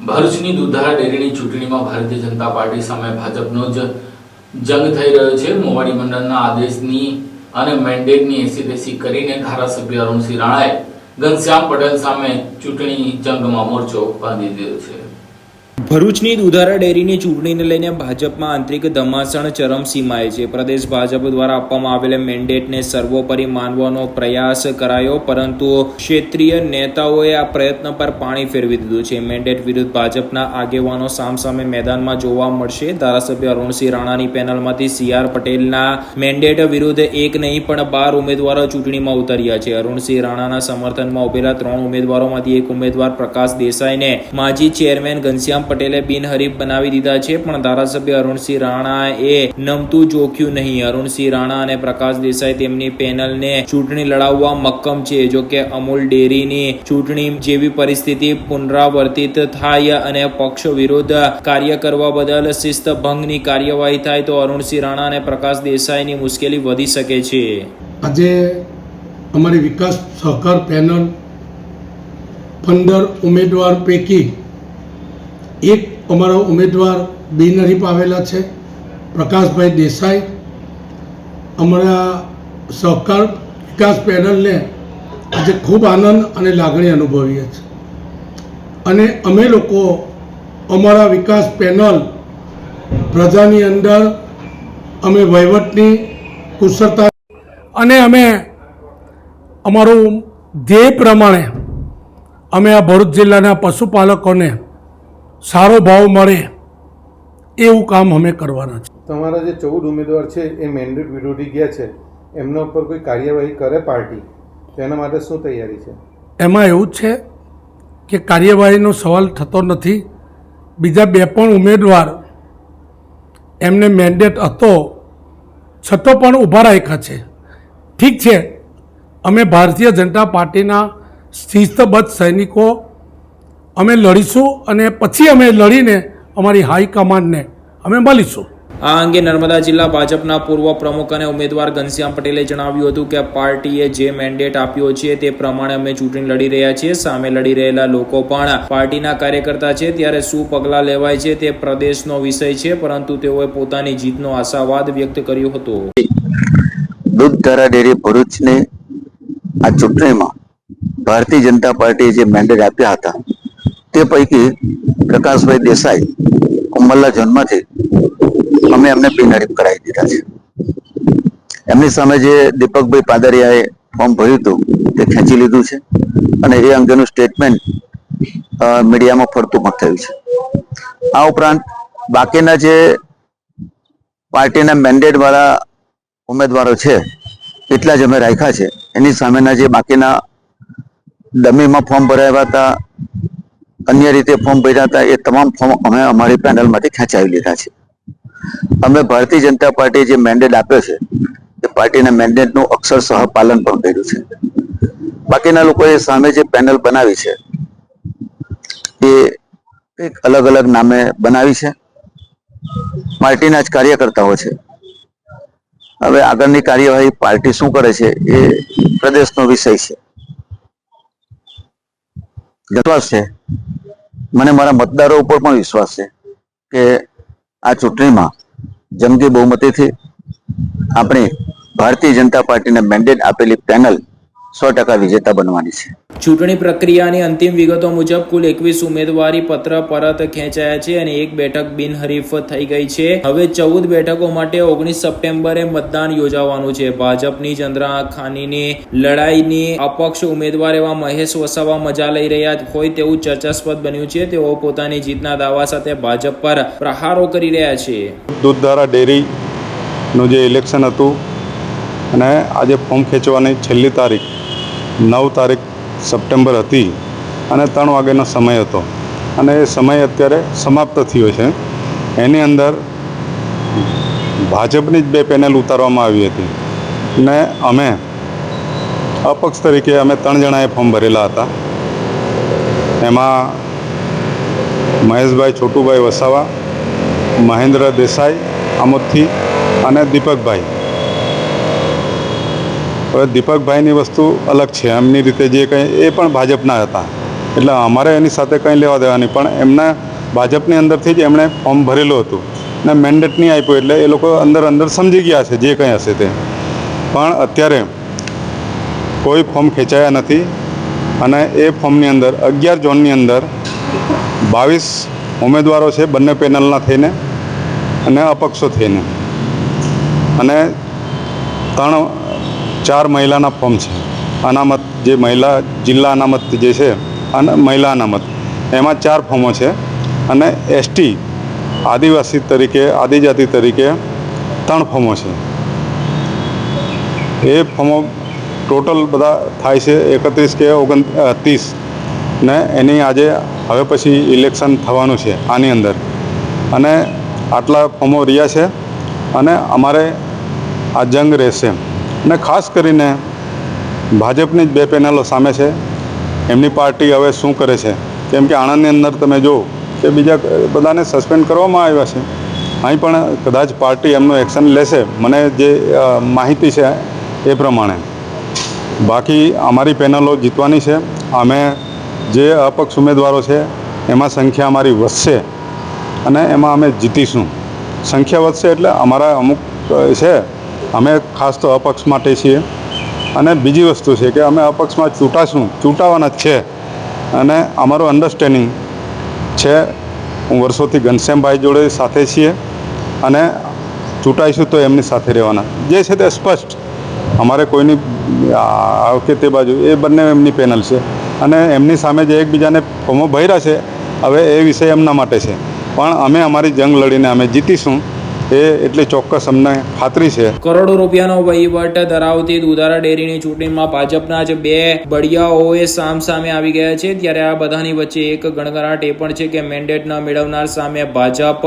ભરૂચની દુધારા ડેરીની ચૂંટણીમાં ભારતીય જનતા પાર્ટી સામે ભાજપનો જ જંગ થઈ રહ્યો છે. મોવાડી મંડળના આદેશની અને મેન્ડેટની એસી તેસી કરીને ધારાસભ્ય અરુણસિંહ રાણાએ ઘનશ્યામ પટેલ સામે ચૂંટણી જંગમાં મોરચો બાંધી દીધો છે. ભરૂચની દુધારા ડેરીની ચૂંટણીને લઈને ભાજપમાં આંતરિક ધમાસણ ચરમસીમાએ છે. પ્રદેશ ભાજપ દ્વારા આપવામાં આવેલા મેન્ડેટને સર્વોપરી માનવાનો પ્રયાસ કરાયો, પરંતુ ક્ષેત્રીય નેતાઓએ આ પ્રયત્ન પર પાણી ફેરવી દીધું છે. મેન્ડેટ વિરુદ્ધ ભાજપના આગેવાનો સામસામે મેદાનમાં જોવા મળશે. ધારાસભ્ય અરુણસિંહ રાણાની પેનલમાંથી સી આર પટેલના મેન્ડેટ વિરુદ્ધ એક નહીં, પણ બાર ઉમેદવારો ચૂંટણીમાં ઉતર્યા છે. અરુણસિંહ રાણાના સમર્થનમાં ઉભેલા ત્રણ ઉમેદવારોમાંથી એક ઉમેદવાર પ્રકાશ દેસાઈને માજી ચેરમેન ઘનશ્યામ પટેલે બિનહરીફ બનાવી દીધા છે, પણ ધારાસભ્ય અરુણસિંહ રાણાએ નમતું જોખ્યું નહીં. અરુણસિંહ રાણા અને પ્રકાશ દેસાઈ તેમની પેનલને ચૂંટણી લડાવવા મક્કમ છે. જો કે અમૂલ ડેરીની ચૂંટણી જેવી પરિસ્થિતિ પુનરાવર્તિત થાય અને પક્ષ વિરોધ કાર્ય કરવા બદલ શિસ્ત ભંગની કાર્યવાહી થાય, તો અરુણસિંહ રાણા અને પ્રકાશ દેસાઈની મુશ્કેલી વધી શકે છે. આજે અમારી વિકાસ સહકાર પેનલ પંદર ઉમેદવાર પૈકી એક અમારો ઉમેદવાર બિનહરીફ આવેલા છે, પ્રકાશભાઈ દેસાઈ. અમારા સહકાર વિકાસ પેનલને આજે ખૂબ આનંદ અને લાગણી અનુભવીએ છીએ. અને અમે લોકો અમારા વિકાસ પેનલ પ્રજાની અંદર અમે વહીવટની કુશળતા અને અમે અમારું ધ્યેય પ્રમાણે અમે આ ભરૂચ જિલ્લાના પશુપાલકોને સારો ભાવ મળે એવું કામ અમે કરવાના છે તમારા જે ચૌદ ઉમેદવાર છે એ મેન્ડેટ વિરોધી ગયા છે. એમના ઉપર કોઈ કાર્યવાહી કરે પાર્ટી? તેના માટે શું તૈયારી છે? એમાં એવું છે કે કાર્યવાહીનો સવાલ થતો નથી. બીજા બે પણ ઉમેદવાર એમને મેન્ડેટ હતો છતાં પણ ઊભા રાખ્યા છે. ઠીક છે અમે ભારતીય જનતા પાર્ટીના શિસ્તબદ્ધ સૈનિકો અમે લડીશું અને પછી અમે લડીને અમારી હાઈકમાન્ડને અમે મળીશું. આ અંગે નર્મદા જિલ્લા ભાજપના પૂર્વ પ્રમુખ અને ઉમેદવાર ઘનશ્યામ પટેલે જણાવ્યું હતું કે પાર્ટીએ જે મેન્ડેટ આપ્યો છે તે પ્રમાણે અમે ચૂંટણી લડી રહ્યા છીએ સામે લડી રહેલા લોકો પણ પાર્ટીના કાર્યકર્તા છે. ત્યારે શું પગલાં લેવાય છે તે પ્રદેશનો વિષય છે પરંતુ તેઓએ પોતાની જીતનો આશાવાદ વ્યક્ત કર્યો હતો. દૂધધારા ડેરી ભરૂચને આ ચૂંટણીમાં ભારતીય જનતા પાર્ટીએ જે મેન્ડેટ આપ્યા હતા તે પૈકી પ્રકાશભાઈ દેસાઈ કુંભલ્લા જન્મથી અમે એમને બિનહરીફ કરાવી દીધા છે. એમની સામે જે દીપકભાઈ પાદરિયાએ ફોર્મ ભર્યું હતું, તે ખેંચી લીધું છે અને એ અંગેનું સ્ટેટમેન્ટ મીડિયામાં ફરતું પણ થયું છે. આ ઉપરાંત બાકીના જે પાર્ટીના મેન્ડેટ વાળા ઉમેદવારો છે, એટલા જ અમે રાખ્યા છે. એની સામેના જે બાકીના ડમીમાં ફોર્મ ભરાયા હતા અન્ય રીતે ફોર્મ ભર્યા હતા, એ તમામ ફોર્મ અમે અમારી પેનલમાંથી ખેંચાવી લીધા છે. અમે ભારતીય જનતા પાર્ટીએ જે મેન્ડેટ આપ્યો છે, એ પાર્ટીના મેન્ડેટનું અક્ષરશઃ પાલન પણ કર્યું છે. બાકીના લોકોએ સામે જે પેનલ બનાવી છે, એ કંઈક અલગ અલગ નામે બનાવી છે. પાર્ટીના જ કાર્યકર્તાઓ છે. હવે આગળની કાર્યવાહી પાર્ટી શું કરે છે, એ પ્રદેશનો વિષય છે. વિશ્વાસ છે. મને મારા મતદારો ઉપર પણ વિશ્વાસ છે કે આ ચૂંટણીમાં જંગી બહુમતીથી આપણી ભારતીય જનતા પાર્ટીને મેન્ડેટ આપેલી પેનલ સો ટકા વિજેતા બનવાની છે. ચૂંટણી પ્રક્રિયાની અંતિમ વિગતો મુજબ કુલ એકવીસ ઉમેદવારી પત્ર પરત ખેંચાયા છે અને એક બેઠક બિનહરીફ થઈ ગઈ છે. હવે ચૌદ બેઠકો માટે ઓગણીસ સપ્ટેમ્બરે મતદાન યોજાવાનું છે. ભાજપની ચંદ્રા ખાનીની લડાઈની અપક્ષ ઉમેદવાર એવા મહેશ વસાવા મજા લઈ રહ્યા હોય તેવું ચર્ચાસ્પદ બન્યું છે. તેઓ પોતાની જીતના દાવા સાથે ભાજપ પર પ્રહારો કરી રહ્યા છે. દૂધધારા ડેરીનું જે ઇલેક્શન હતું અને આજે ફોર્મ ખેંચવાની છેલ્લી તારીખ નવ તારીખ સપ્ટેમ્બર હતી અને ત્રણ વાગ્યાનો સમય હતો. અને એ સમય અત્યારે સમાપ્ત થયો છે. એની અંદર ભાજપની જ બે પેનલ ઉતારવામાં આવી હતી. ને અમે અપક્ષ તરીકે અમે ત્રણ જણાએ ફોર્મ ભરેલા હતા. એમાં મહેશભાઈ છોટુભાઈ વસાવા, મહેન્દ્ર દેસાઈ આમોદથી અને દીપકભાઈ. હવે દીપકભાઈની વસ્તુ અલગ છે. એમની રીતે જે કંઈ, એ પણ ભાજપના હતા. એટલે અમારે એની સાથે કંઈ લેવા દેવાની. પણ એમના ભાજપની અંદરથી જ એમણે ફોર્મ ભરેલું હતું. ને મેન્ડેટ નહીં આપ્યું એટલે એ લોકો અંદર અંદર સમજી ગયા છે જે કંઈ હશે તે. પણ અત્યારે કોઈ ફોર્મ ખેંચાયા નથી. અને એ ફોર્મની અંદર, અગિયાર ઝોનની અંદર બાવીસ ઉમેદવારો છે બંને પેનલના થઈને અને અપક્ષો થઈને. અને ત્રણ ચાર મહિલાના ફોર્મ છે. અનામત જે મહિલા, જિલ્લા અનામત જે છે, અને, મહિલા અનામત, એમાં ચાર ફોર્મો છે. અને એસટી આદિવાસી તરીકે, આદિજાતિ તરીકે ત્રણ ફોર્મો છે. એ ફોર્મો ટોટલ બધા થાય છે એકત્રીસ કે ઓગણ ત્રીસ. ને એની આજે હવે પછી ઇલેક્શન થવાનું છે આની અંદર. અને આટલા ફોર્મો રહ્યા છે. અને અમારે આ જંગ રહેશે. અને ખાસ કરીને ભાજપની જ બે પેનલો સામે છે. એમની પાર્ટી હવે શું કરે છે? કેમ કે આણંદની અંદર તમે જો કે બીજા બધાને સસ્પેન્ડ કરવામાં આવ્યા છે. અહીં પણ કદાચ પાર્ટી એમનું એક્શન લેશે. મને જે માહિતી છે એ પ્રમાણે. બાકી અમારી પેનલો જીતવાની છે. અમે જે અપક્ષ ઉમેદવારો છે, એમાં સંખ્યા અમારી વધશે અને એમાં અમે જીતીશું. સંખ્યા વધશે એટલે અમારા અમુક છે અમે ખાસ તો અપક્ષ માટે છીએ. અને બીજી વસ્તુ છે કે અમે અપક્ષમાં ચૂંટાશું, ચૂંટાવાના જ છે. અને અમારું અન્ડરસ્ટેન્ડિંગ છે, હું વર્ષોથી ઘનશ્યામભાઈ જોડે સાથે છીએ. અને ચૂંટાઈશું તો એમની સાથે રહેવાના. જે છે તે સ્પષ્ટ. અમારે કોઈની કે તે બાજુ, એ બંને એમની પેનલ છે. અને એમની સામે જે એકબીજાને ફોર્મો ભર્યા છે, હવે એ વિષય એમના માટે છે. પણ અમે અમારી જંગ લડીને અમે જીતીશું. એ એટલી ચોક્કસ અમને ખાતરી છે. કરોડો રૂપિયાનો વહીવટ ધરાવતી દુધારા ડેરીની ચૂંટણીમાં ભાજપના જ બે બળિયાઓએ સામ સામે આવી ગયા છે. ત્યારે આ બધાની વચ્ચે એક ગણગણાટ એ પણ છે કે મેન્ડેટ ન મેળવનાર સામે ભાજપ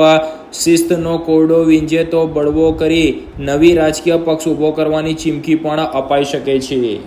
શિસ્તનો કોરડો વીંજે તો બળવો કરી નવી રાજકીય પક્ષ ઊભો કરવાની ચીમકી પણ અપાઈ શકે છે.